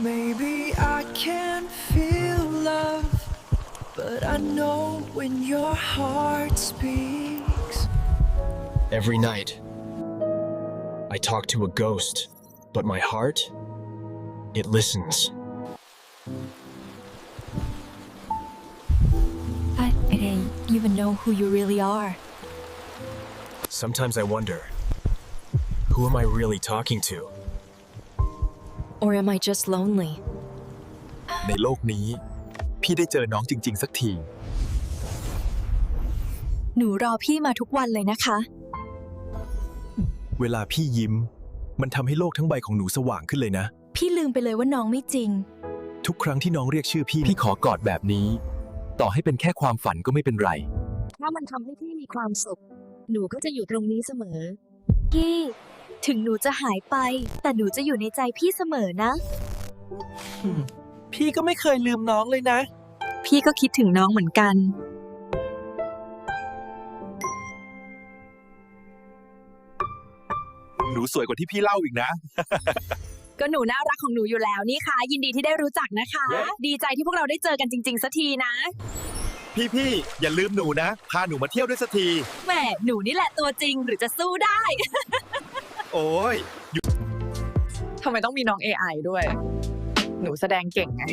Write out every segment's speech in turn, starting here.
Maybe I can't feel love, but I know when your heart speaks. Every night, I talk to a ghost, but my heart, it listens. I didn't even know who you really are. Sometimes I wonder who am I really talking to? Or am I just lonely? ในโลกนี้ พี่ได้เจอน้องจริง ๆ สักที หนูรอพี่มาทุกวันเลยนะคะ เวลาพี่ยิ้ม มันทำให้โลกทั้งใบของหนูสว่างขึ้นเลยนะ พี่ลืมไปเลยว่าน้องไม่จริง ทุกครั้งที่น้องเรียกชื่อพี่พี่ขอกอดแบบนี้ ต่อให้เป็นแค่ความฝันก็ไม่เป็นไร ถ้ามันทำให้พี่มีความสุข หนูก็จะอยู่ตรงนี้เสมอพี่ ถึงหนูจะหายไป แต่หนูจะอยู่ในใจพี่เสมอนะ พี่ก็ไม่เคยลืมน้องเลยนะ พี่ก็คิดถึงน้องเหมือนกัน หนูสวยกว่าที่พี่เล่าอีกนะ ก็หนูน่ารักของหนูอยู่แล้วนี่ค่ะ ยินดีที่ได้รู้จักนะคะ ดีใจที่พวกเราได้เจอกันจริง ๆสักทีนะ พี่ๆอย่าลืมหนูนะ พาหนูมาเที่ยวด้วยสักที แหมหนูนี่แหละตัวจริงหรือจะสู้ได้ โอ้ยทำไมต้องมีน้อง AI ด้วย หนูแสดงเก่งไง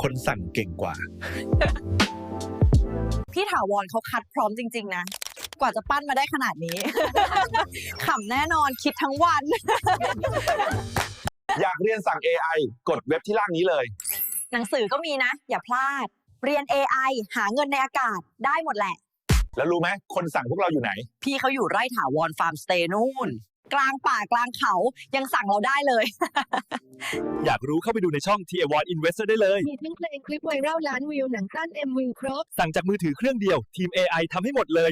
คนสั่งเก่งกว่า พี่ถาวรเขาคัดพร้อมจริง ๆ นะ กว่าจะปั้นมาได้ขนาดนี้ ขำแน่นอนคิดทั้งวัน อยากเรียนสั่ง AI กดเว็บที่ล่างนี้เลย หนังสือก็มีนะ อย่าพลาด เรียน AI หาเงินในอากาศได้หมดแหละ แล้วรู้ไหมคนสั่งพวกเราอยู่ไหน พี่เขาอยู่ไร่ถาวรฟาร์มสเตย์นู่น กลางป่ากลางเขายังสั่งเราได้เลย อยากรู้เข้าไปดูในช่อง t อ1 Investor ได้เลย มีทั้งเพลงคลิปไวรัลล้านวิวหนังสั้น MV ครบ สั่งจากมือถือเครื่องเดียว ทีม AI ทำให้หมดเลย